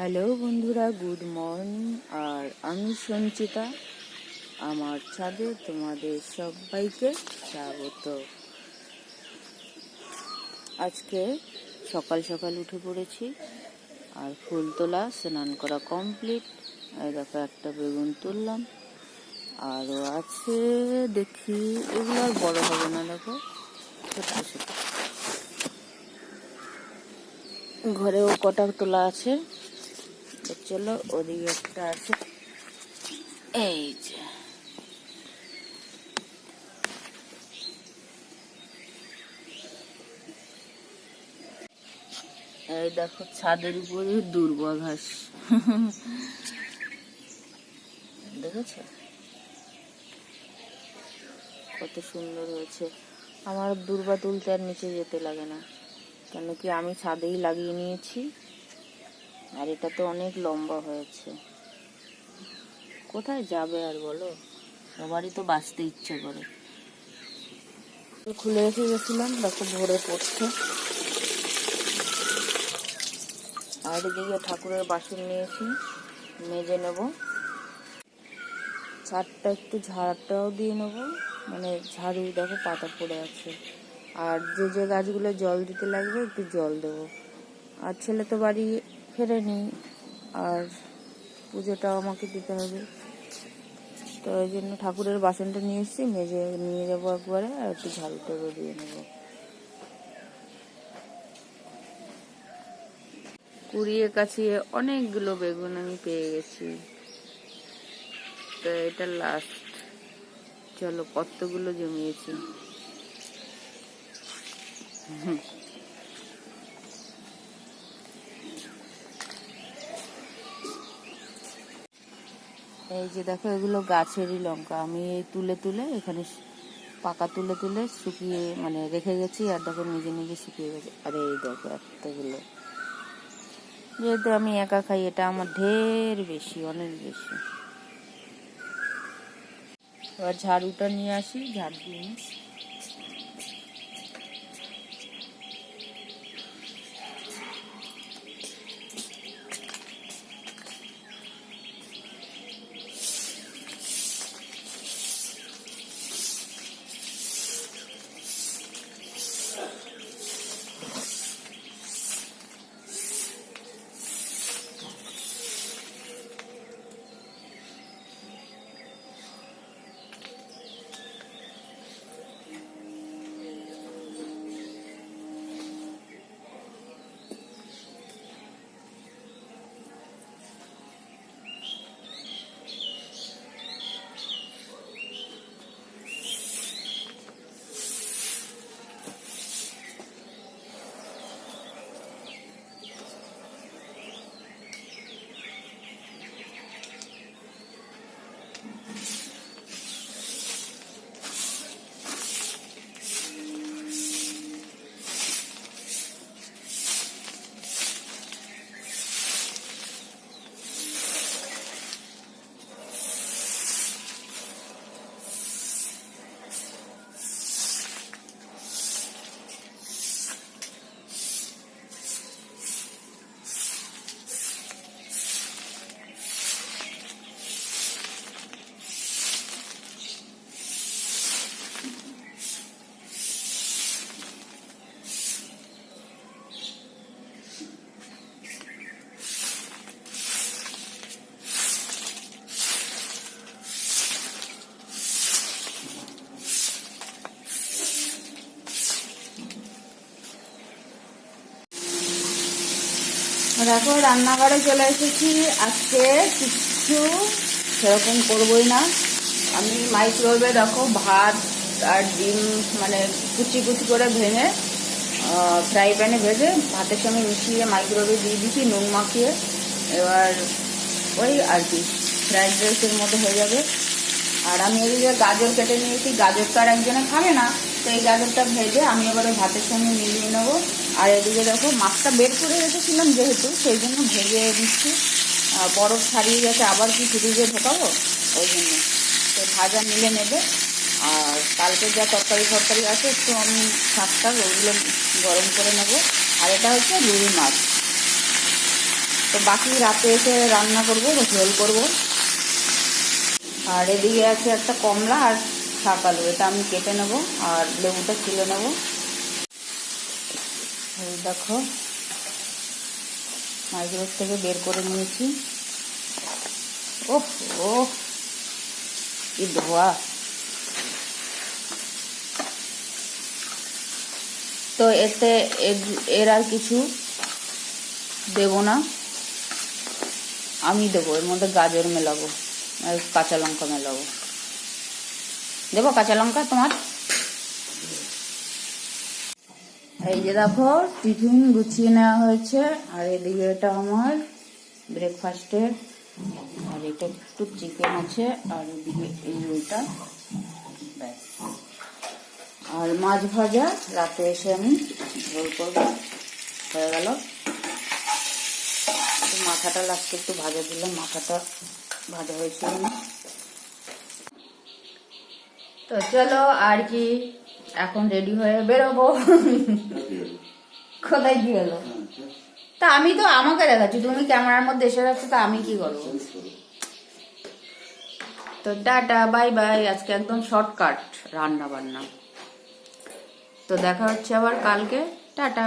Hello বন্ধুরা, good morning. আর আমি সঞ্চিতা, আমার ছাদে তোমাদের সবাইকে স্বাগত। আজকে সকাল সকাল উঠে পড়েছি, আর ফুল তোলা, স্নান করা কমপ্লিট দেখো, একটা বেগুন তুললাম। আরও আছে, দেখি, এগুলো আর বড়ো হবে না, দেখো। ছোট্ট ছোট ঘরেও কটা তোলা আছে। চলো ওদিকে একটা আছে। এই যে। এই দেখো ছাদের উপরে দুর্বা ঘাস। দেখেছ? কত সুন্দর হয়েছে। আমার দুর্বা তুলতে আর নিচে যেতে লাগে না। কেন কি আমি ছাদেই লাগিয়ে নিয়েছি। আর এটা তো অনেক লম্বা হয়েছে। কোথায় যাবে আর বলো? সবারই তো বাঁচতে ইচ্ছে করে। খুলে রেখে গেছিলাম দেখো ভরে পড়ছে। আর এদিকে ঠাকুরের বাসন নিয়েছি মেজে নেব। ছাদটা একটু ঝাড়টাও দিয়ে নেব মানে ঝাড়ু দেখো পাতা পড়ে আছে। আর যে যে গাছগুলো জল দিতে লাগবে একটু জল দেবো। আর ছেলে তো বাড়ি ফেরেনি আর পুজোটাও আমাকে দিতে হবে। তো ওই জন্য ঠাকুরের বাসনটা নিয়ে এসেছি, মেজে নিয়ে যাব একবারে আর একটু ঝাড়ু টাড়ু দিয়ে নেব। কুড়িয়ে কাছিয়ে অনেকগুলো বেগুন আমি পেয়ে গেছি। তো এটা লাস্ট চলো কতগুলো জমিয়েছি? হুম এই যে দেখো, এগুলো গাছেরই লঙ্কা। আমি এই তুলে তুলে এখানে পাকা তুলে তুলে শুকিয়ে মানে রেখে গেছি, আর দেখো নিজে নিজে শুকিয়ে গেছে। আরে এই দেখো এতগুলো। যেহেতু আমি একা খাই, এটা আমার ঢের বেশি, অনেক বেশি। এবার ঝাড়ুটা নিয়ে আসি, ঝাড় দিয়ে দেখো, রান্নাঘরে চলে এসেছি। আজকে কিচ্ছু সেরকম করবই না। আমি মাইক্রোওয়েভে দেখো ভাত আর ডিম মানে কুচি কুচি করে ভেঙে ফ্রাই প্যানে ভেজে ভাতের সঙ্গে মিশিয়ে মাইক্রোওয়েভে দিয়ে দিচ্ছি নুন মাখিয়ে। এবার ওই আর কি ফ্রাইড রাইসের মতো হয়ে যাবে। আর আমি এদিকে গাজর কেটে নিয়েছি। গাজর তো আর একজনে খাবে না। তো এই গাজরটা ভেজে আমি এবার ভাতের সঙ্গে মিলিয়ে নেব। আর এদিকে দেখো, মাছটা বের করে রেখেছিলাম যেহেতু, সেই জন্য ভেজে দিচ্ছি বরফ ছাড়িয়ে গেছে, আবার কি ফ্রিজে ঢোকাবো? ওই জন্য। তো ভাজা মিলে নেবে। আর কালকে যা তরকারি ফরকারি আছে, একটু আমি শাকটা ওগুলো গরম করে নেব। আর এটা হচ্ছে রুই মাছ। তো বাকি রাতে এসে রান্না করব ঝোল করব। আর এদিকে আছে একটা কমলা, আর শাক আলু এটা আমি কেটে নেব আর লেবুটা ছিলে নেব। দেখো মাইক্রোওয়েভ থেকে বের করে নিয়েছি। ওহ ও কি ধোয়া। তো এতে এর- আর কিছু দেব না। আমি দেবো, এর মধ্যে গাজর মেলাবো কাঁচা লঙ্কা মেলাবো। দেবো কাঁচা লঙ্কা, তোমার? এই যে দেখো, টিফিন গুছিয়ে নেওয়া হয়েছে, আর এদিকে এটা আমার ব্রেকফাস্টের আর এটা একটু চিকেন আছে, আর এদিকে এই ওইটা। আর মাছ ভাজা, রাতে এসে আমি ঝোল করব। হয়ে গেল। মাথাটা লাগছে একটু ভাজা দিলাম, মাথাটা ভাজা হয়েছিল না। তো চলো আর কি, এখন রেডি হয়ে বেরোবো। কোথায় কি হলো? তা আমি তো আমাকে দেখাচ্ছি, তুমি ক্যামেরার মধ্যে এসে যাচ্ছ, তা আমি কি করব? তো টাটা বাই বাই আজকে একদম শর্টকাট রান্না বান্না তো দেখা হচ্ছে আবার কালকে। টাটা।